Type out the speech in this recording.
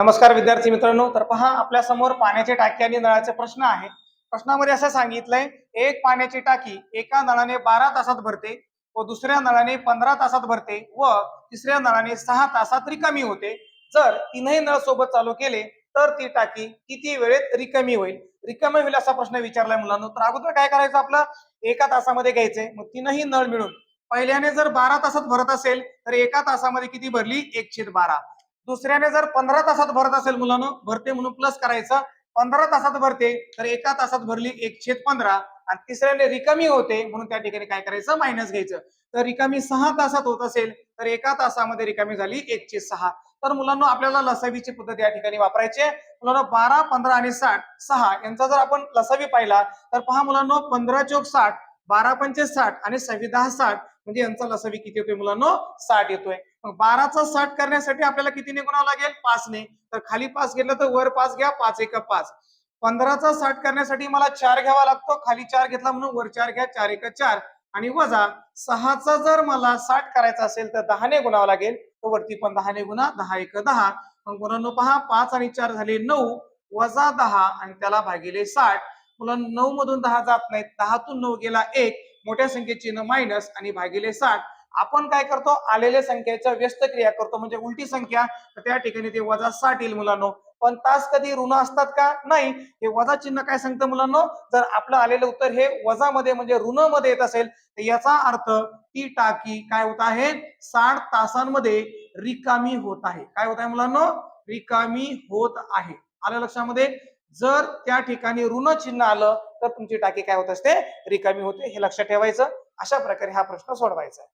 नमस्कार विद्यार्थी मित्रांनो तर पहा आपल्यासमोर पाण्याची टाकी आणि नळाचे प्रश्न आहे. प्रश्नामध्ये असं सांगितलंय एक पाण्याची टाकी एका नळाने बारा तासात भरते व दुसऱ्या नळाने पंधरा तासात भरते व तिसऱ्या नळाने सहा तासात रिकामी होते. जर तीनही नळ सोबत चालू केले तर ती टाकी किती वेळेत रिकामी होईल? रिकामी होईल असा प्रश्न विचारलाय मुलांना. तर अगोदर काय करायचं आपलं? एका तासामध्ये घ्यायचंय मग तीनही नळ मिळून. पहिल्याने जर बारा तासात भरत असेल तर एका तासामध्ये किती भरली? एक छेद बारा. दुसऱ्याने जर पंधरा तासात भरत असेल मुलानं भरते म्हणून प्लस करायचं. पंधरा तासात भरते तर एका तासात भरली एक छेद पंधरा. आणि तिसऱ्याने रिकामी होते म्हणून त्या ठिकाणी काय करायचं? मायनस घ्यायचं. तर रिकामी सहा तासात होत असेल तर एका तासामध्ये रिकामी झाली एकशे सहा. तर मुलांना आपल्याला लसावीची पद्धत या ठिकाणी वापरायची आहे. मुलांना बारा पंधरा आणि साठ सहा यांचा जर आपण लसावी पाहिला तर पहा मुलांना पंधरा चौक साठ बारा पंचे साठ आणि सव्वी दहा साठ म्हणजे यांचा लसावी किती येतोय मुलांना? साठ येतोय. मग बाराचा साठ करण्यासाठी आपल्याला कितीने गुणावं लागेल? पाचने. तर खाली पाच घेतलं तर वर पाच घ्या पाच एक पाच. पंधराचा साठ करण्यासाठी मला चार घ्यावा लागतो. खाली चार घेतला म्हणून वर चार घ्या चार एक चार. आणि वजा सहाचा जर मला साठ करायचा असेल तर दहाने गुणावं लागेल. तर वरती पण दहाने गुणा दहा एक दहा. मग गुणांनो पहा पाच आणि चार झाले नऊ वजा दहा आणि त्याला भागिले साठ. मुलांना नऊ मधून दहा जात नाहीत. दहातून नऊ गेला एक मोठ्या संख्येची न मायनस आणि भागिले साठ. आपण काय करतो? आलेल्या संख्येच्या व्यस्त क्रिया करतो म्हणजे उलटी संख्या. तर त्या ठिकाणी ते वजा साठ येईल मुलांनो. पण तास कधी ऋण असतात का? नाही. हे वजा चिन्ह काय सांगतं मुलांनो? जर आपलं आलेलं उत्तर हे वजामध्ये म्हणजे ऋणमध्ये येत असेल तर याचा अर्थ ती टाकी काय होत आहे? साठ तासांमध्ये रिकामी होत आहे. काय होत आहे मुलांनो? रिकामी होत आहे. आलं लक्षामध्ये? जर त्या ठिकाणी ऋण चिन्ह आलं तर तुमची टाकी काय होत असते? रिकामी होते. हे लक्षात ठेवायचं. अशा प्रकारे हा प्रश्न सोडवायचा आहे.